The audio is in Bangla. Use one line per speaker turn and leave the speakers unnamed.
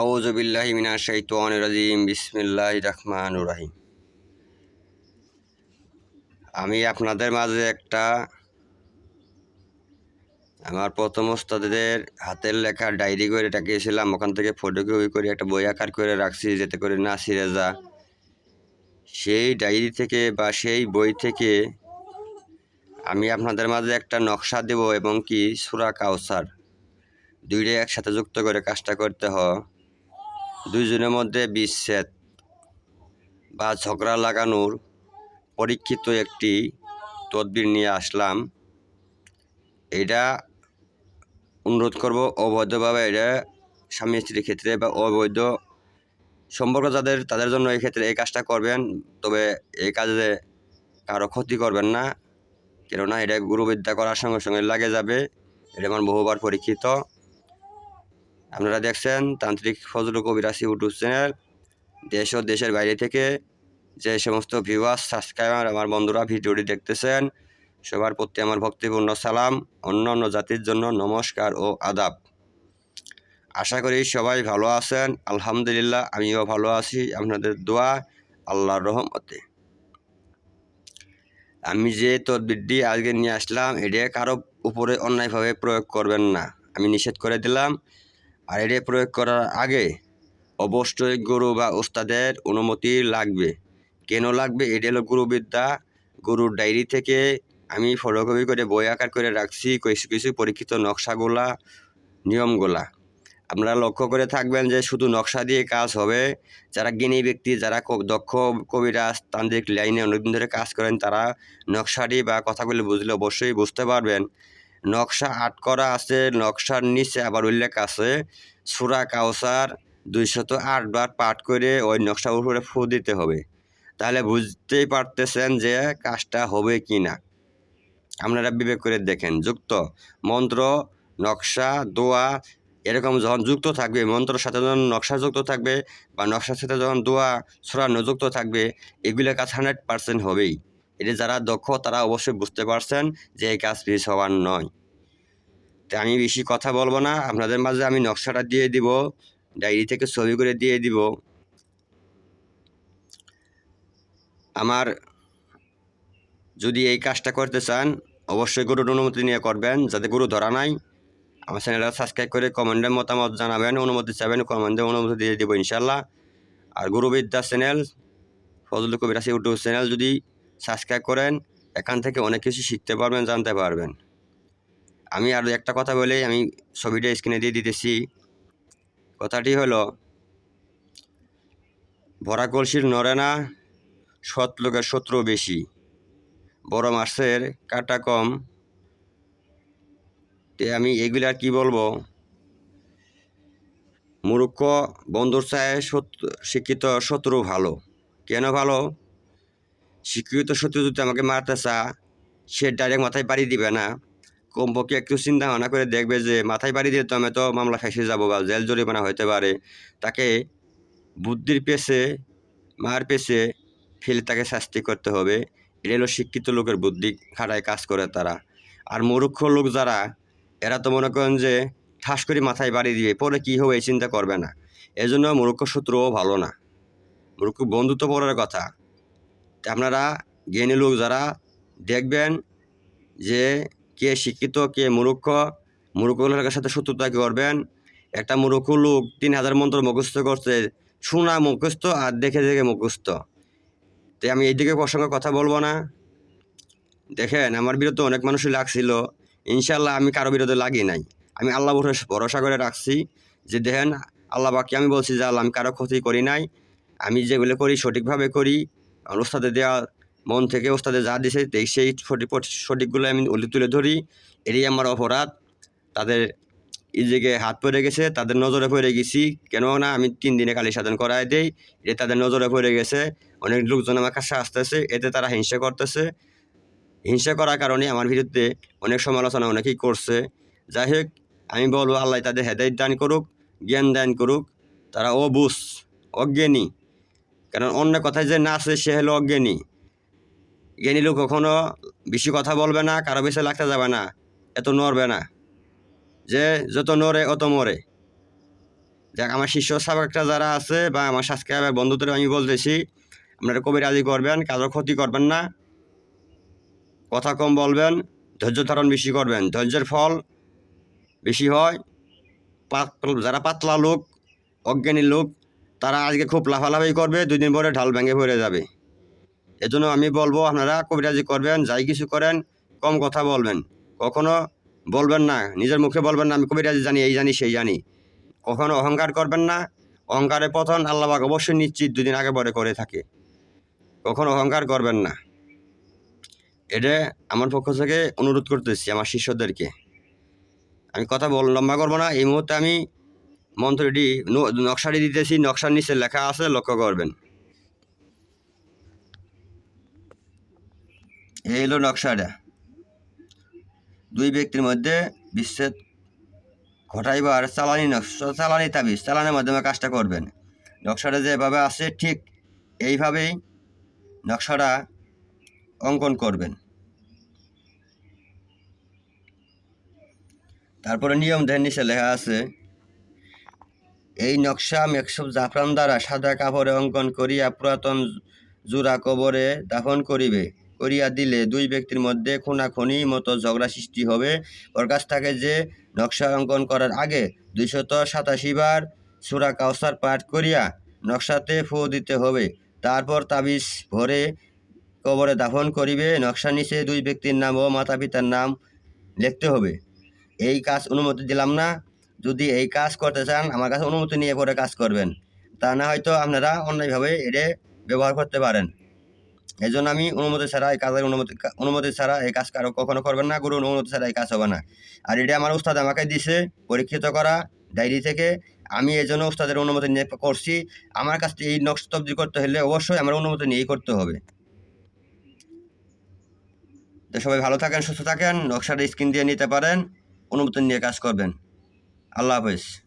আউজবিল্লাহি মিনা শাইতান রাজিম বিসমিল্লাহ রহমান রাহিম। আমি আপনাদের মাঝে একটা আমার প্রথম ওস্তাদের হাতের লেখা ডায়েরি করে টাকিয়েছিলাম ওখান থেকে ফটোকপি করে একটা বই আকার করে রাখছি, যেতে করে না ছিঁড়ে যা সেই ডায়েরি থেকে বা সেই বই থেকে আমি আপনাদের মাঝে একটা নকশা দেব এবং কি সুরা কাউসার দুইটা একসাথে যুক্ত করে কাজটা করতে হয়। দুইজনের মধ্যে বিচ্ছেদ বা ঝগড়া লাগানোর পরীক্ষিত একটি তদবির নিয়ে আসলাম। এটা অনুরোধ করব অবৈধভাবে এটা স্বামী স্ত্রীর ক্ষেত্রে বা অবৈধ সম্পর্ক যাদের, তাদের জন্য এই ক্ষেত্রে এই কাজটা করবেন। তবে এই কাজে কারও ক্ষতি করবেন না। কেননা এটা গুরুবিদ্যা করার সঙ্গে সঙ্গে লাগে যাবে। এটা আমার বহুবার পরীক্ষিত। আপনারা দেখছেন তান্ত্রিক ফজল কবিরাজ ইউটিউব চ্যানেল। দেশ ও দেশের বাইরে থেকে যে সমস্ত ভিউয়ার্স সাবস্ক্রাইবার আমার বন্ধুরা ভিডিওটি দেখতেছেন, সবার প্রতি আমার ভক্তিপূর্ণ সালাম, অন্য অন্য জাতির জন্য নমস্কার ও আদাব। আশা করি সবাই ভালো আছেন, আলহামদুলিল্লাহ আমিও ভালো আছি, আপনাদের দোয়া আল্লাহর রহমতে। আমি যে তদবিরটি আজকে নিয়ে আসলাম, এটা কারও উপরে অন্যায়ভাবে প্রয়োগ করবেন না, আমি নিষেধ করে দিলাম। আর এটা প্রয়োগ করার আগে অবশ্যই গুরু বা ওস্তাদের অনুমতি লাগবে। কেন লাগবে? এটা হলো গুরুবিদ্যা। গুরুর ডায়েরি থেকে আমি ফটোকপি করে, বই আকার করে রাখছি, কিছু কিছু পরীক্ষিত নকশাগুলা, নিয়মগুলা। আপনারা লক্ষ্য করে থাকবেন যে শুধু নকশা দিয়ে কাজ হবে। যারা জ্ঞানী ব্যক্তি, যারা দক্ষ কবিরাজ, তান্ত্রিক লাইনে অনেকদিন ধরে কাজ করেন, তারা নকশাটি বা কথাগুলি বুঝলে অবশ্যই বুঝতে পারবেন। নকশা আট করা আছে, নকশার নিচে আবার উল্লেখ আছে, সুরা কাউসার দুইশত আটবার পাঠ করে ওই নকশার উপরে ফু দিতে হবে। তাহলে বুঝতেই পারতেছেন যে কাজটা হবে কি না। আপনারা বিবেক করে দেখেন, যুক্ত, মন্ত্র, নকশা, দোয়া, এরকম যখন যুক্ত থাকবে, মন্ত্রের সাথে যখন নকশা যুক্ত থাকবে বা নকশার সাথে যখন দোয়া ছড়ানো যুক্ত থাকবে, এগুলো কাজ হান্ড্রেড পার্সেন্ট হবেই। এটা যারা দক্ষ, তারা অবশ্যই বুঝতে পারছেন যে এই কাজ ফিস হওয়ার নয়। তাই আমি বেশি কথা বলব না। আপনাদের মাঝে আমি নকশাটা দিয়ে দিব, ডায়েরি থেকে ছবি করে দিয়ে দিব। আমার যদি এই কাজটা করতে চান, অবশ্যই গুরুর অনুমতি নিয়ে করবেন। যাতে গুরু ধরা নাই, আমার চ্যানেলটা সাবস্ক্রাইব করে কমেন্টে মতামত জানাবেন, অনুমতি চাবেন কমেন্টে অনুমতি দিয়ে দেবো ইনশাল্লাহ আর গুরুবিদ্যা চ্যানেল ফজল কবিরাস ইউটিউব চ্যানেল যদি সাবস্ক্রাইব করেন, এখান থেকে অনেক কিছু শিখতে পারবেন, জানতে পারবেন। আমি আর একটা কথা বলে, আমি ছবিটা স্ক্রিনে দিয়ে দিতেছি। কথাটি হলো ভরা কলসির নড়ে না, সৎ লোকের শত্রু বেশি। বড় মাছের কাটা কম। তে আমি এগুলো আর কি বলব? মূর্খ বন্ধুর চায় শিক্ষিত শত্রু ভালো। কেন ভালো? শিক্ষিত শত্রু যদি আমাকে মারতে চা, সে ডাইরেক্ট মাথায় বাড়ি দিবে না। কমপক্ষে একটু চিন্তা ভাবনা করে দেখবে যে, মাথায় বাড়ি দিয়ে তো আমি তো মামলা ফেসে যাব বা জেল জরিমানা হতে পারে। তাকে বুদ্ধির পেছে, মার পেছে, ফেলে তাকে শাস্তি করতে হবে। এটা হলো শিক্ষিত লোকের বুদ্ধি খাটায় কাজ করে তারা। আর মূর্খ লোক যারা, এরা তো মনে করেন যে, ঠাস করে মাথায় বাড়ি দিবে। পরে কী হবে এই চিন্তা করবে না। এজন্য মূর্খ শত্রুও ভালো না। মূর্খ বন্ধু তো পরের কথা। আপনারা জ্ঞানী লোক যারা, দেখবেন যে কে শিক্ষিত, কে মূর্খ মূর্খ লোকের সাথে শত্রুতা করবেন। একটা মূর্খ লোক তিন হাজার মন্ত্র মুখস্থ করছে, শোনা মুখস্থ আর দেখে দেখে মুখস্থ। তাই আমি এইদিকে প্রসঙ্গে কথা বলব না। দেখেন, আমার বিরুদ্ধে অনেক মানুষই লাগছিল। ইনশাল্লাহ আমি কারও বিরুদ্ধে লাগি নাই। আমি আল্লাহ ভরসা করে রাখছি যে দেখেন, আল্লাহ বাকি আমি বলছি যে আল্লাহ আমি কারও ক্ষতি করি নাই। আমি যেগুলো করি সঠিকভাবে করি। আর ওস্তাদে দেওয়া মন থেকে ওস্তাদে যা দিছে সেই সঠিক সঠিকগুলো আমি তুলে ধরি। এটাই আমার অপরাধ। তাদের ইজিকে হাত পড়ে গেছে, তাদের নজরে পড়ে গেছি। কেননা আমি তিন দিনে কালী সাধন করায় দেই। এটা তাদের নজরে পড়ে গেছে। অনেক লোকজন আমার কাছে আসতেছে। এতে তারা হিংসা করতেছে। হিংসা করার কারণে আমার বিরুদ্ধে অনেক সমালোচনা অনেকেই করছে। যাই হোক, আমি বলব, আল্লাহ তাদের হেদায়ত দান করুক, জ্ঞান দান করুক। তারা অবুস, অজ্ঞানী। কারণ অন্য কথায় যে না আছে, সে হলো অজ্ঞানী। জ্ঞানী লোক কখনো বেশি কথা বলবে না, কারও বেশি লাগতে যাবে না, এত নড়বে না। যে যত নড়ে, অত মরে। যাক আমার শিষ্য সাবেকটা যারা আছে বা আমার সাবস্ক্রাইবার বন্ধুদের আমি বলতেছি, আপনারা কবিরাজি করবেন কারোর ক্ষতি করবেন না। কথা কম বলবেন, ধৈর্য ধারণ বেশি করবেন। ধৈর্যের ফল বেশি হয়। যারা পাতলা লোক, অজ্ঞানী লোক তারা আজকে খুব লাফালাফি করবে দুই দিন পরে ঢাল ভেঙে পড়ে যাবে। এজন্য আমি বলব, আপনারা কবিরাজি করবেন, যাই কিছু করেন, কম কথা বলবেন। কখনো বলবেন না, নিজের মুখে বলবেন না, আমি কবিরাজি জানি, এই জানি, সেই জানি। কখনো অহংকার করবেন না, অহংকারের পতন আল্লাহবাক অবশ্যই নিশ্চিত দুদিন আগে পরে করে থাকে। কখনো অহংকার করবেন না। এটা আমার পক্ষ থেকে অনুরোধ করতেছি, আমার শিষ্যদেরকে। আমি কথা বল, লম্বা করব না, এই মুহূর্তে আমি মন্ত্রটি নকশাটি দিতেছি, নকশার নিচে লেখা আছে, লক্ষ্য করবেন। এই হলো নকশাটা। দুই ব্যক্তির মধ্যে বিচ্ছেদ ঘটাইবার চালানি নকশা চালানি তাবিজ, চালানের মাধ্যমে কাজটা করবেন। নকশাটা যেভাবে আছে, ঠিক এইভাবেই নকশাটা অঙ্কন করবেন। তারপরে নিয়ম ধ্যান নিচে লেখা আছে এই নকশা মেকসব জাফরান দ্বারা সাদা কাপড়ে অঙ্কন করিয়া পুরাতন জোড়া কবরে দাফন করিবে। করিয়া দিলে দুই ব্যক্তির মধ্যে খুনাখুনি মতো ঝগড়া সৃষ্টি হবে। ওর কাছ থেকে যে, নকশা অঙ্কন করার আগে দুইশত সাতাশি বার সুরা কাউসার পাঠ করিয়া নকশাতে ফু দিতে হবে। তারপর তাবিজ ভরে কবরে দাফন করিবে। নকশা নিচে দুই ব্যক্তির নাম ও মাতা পিতার নাম লিখতে হবে। এই কাজ অনুমতি দিলাম না। যদি এই কাজ করতে চান, আমার কাছে অনুমতি নিয়ে পরে কাজ করবেন। তা না হয়তো আপনারা অন্যায়ভাবে এটা ব্যবহার করতে পারেন। এই জন্য আমি অনুমতি ছাড়া এই কাজের অনুমতি অনুমতি ছাড়া এই কাজ কারও কখনো করবেন না, গুরুর অনুমতি ছাড়া এই কাজ হবে না। আর এটা আমার উস্তাদ আমাকে দিছে, পরীক্ষিত করা, ডায়েরি থেকে। আমি এই জন্য উস্তাদের অনুমতি নিয়ে করছি। আমার কাছ থেকে এই নকশা তবজি করতে হলে অবশ্যই আমার অনুমতি নিয়েই করতে হবে। তো সবাই ভালো থাকেন, সুস্থ থাকেন নকশাটা স্ক্রিন দিয়ে নিতে পারেন, অনুমতি নিয়ে কাজ করবেন। আল্লাহ হাফেজ।